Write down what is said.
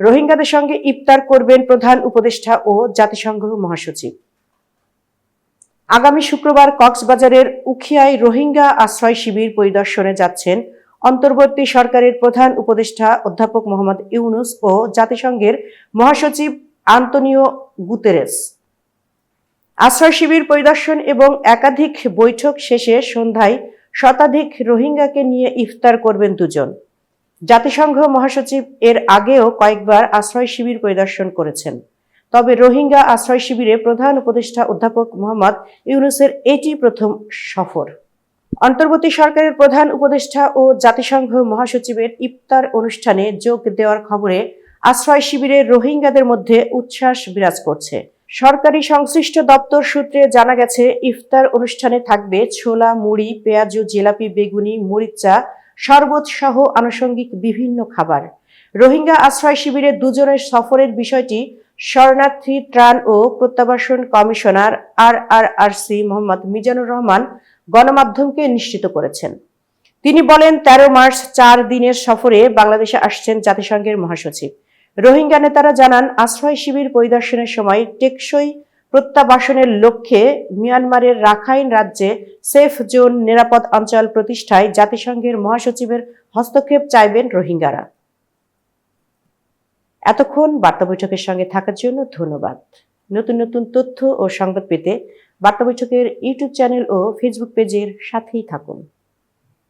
রোহিঙ্গাদের সঙ্গে ইফতার করবেন প্রধান উপদেষ্টা ও জাতিসংঘ মহাসচিব। আগামী শুক্রবার কক্সবাজারের উখিয়ায় রোহিঙ্গা আশ্রয় শিবির পরিদর্শনে যাচ্ছেন অন্তর্বর্তী সরকারের প্রধান উপদেষ্টা অধ্যাপক মোহাম্মদ ইউনুস ও জাতিসংঘের মহাসচিব আন্তনিও গুতেরেস। আশ্রয় শিবির পরিদর্শন এবং একাধিক বৈঠক শেষে সন্ধ্যায় শতাধিক রোহিঙ্গাকে নিয়ে ইফতার করবেন দুজন। জাতিসংঘ মহাসচিব এর আগেও কয়েকবার আশ্রয় শিবির পরিদর্শন করেছেন। তবে রোহিঙ্গা আশ্রয় শিবিরে প্রধান উপদেষ্টা অধ্যাপক মোহাম্মদ ইউনুসের এটি প্রথম সফর। অন্তর্বর্তী সরকারের প্রধান উপদেষ্টা ও জাতিসংঘ মহাসচিবের ইফতার অনুষ্ঠানে যোগ দেওয়ার খবরে আশ্রয় শিবিরে রোহিঙ্গাদের মধ্যে উচ্ছ্বাস বিরাজ করছে। সরকারি সংশ্লিষ্ট দপ্তর সূত্রে জানা গেছে, ইফতার অনুষ্ঠানে থাকবে ছোলা, মুড়ি, পেঁয়াজু, জিলাপি, বেগুনি, মরিচা শরবত সহ আনুষঙ্গিক বিভিন্ন খাবার। রোহিঙ্গা আশ্রয় শিবিরে দুজনের সফরের বিষয়টি শরণার্থী ত্রাণ ও প্রত্যাবাসন commissioner R R R C Mohammad Mizanur Rahman গণমাধ্যমকে নিশ্চিত করেছেন। তিনি বলেন, তেরো মার্চ চার দিনের সফরে বাংলাদেশে আসছেন জাতিসংঘের মহাসচিব। রোহিঙ্গা নেতারা জানান, আশ্রয় শিবির পরিদর্শনের সময় টেকসই প্রত্যাবাসনের লক্ষ্যে মিয়ানমারের রাখাইন রাজ্যে সেফ জোন নিরাপদ অঞ্চল প্রতিষ্ঠায় জাতিসংঘের মহাসচিবের হস্তক্ষেপ চাইবেন রোহিঙ্গারা। এতক্ষণ বার্তা বৈঠকের সঙ্গে থাকার জন্য ধন্যবাদ। নতুন নতুন তথ্য ও সংবাদ পেতে বার্তা বৈঠকের ইউটিউব চ্যানেল ও ফেসবুক পেজের সাথেই থাকুন।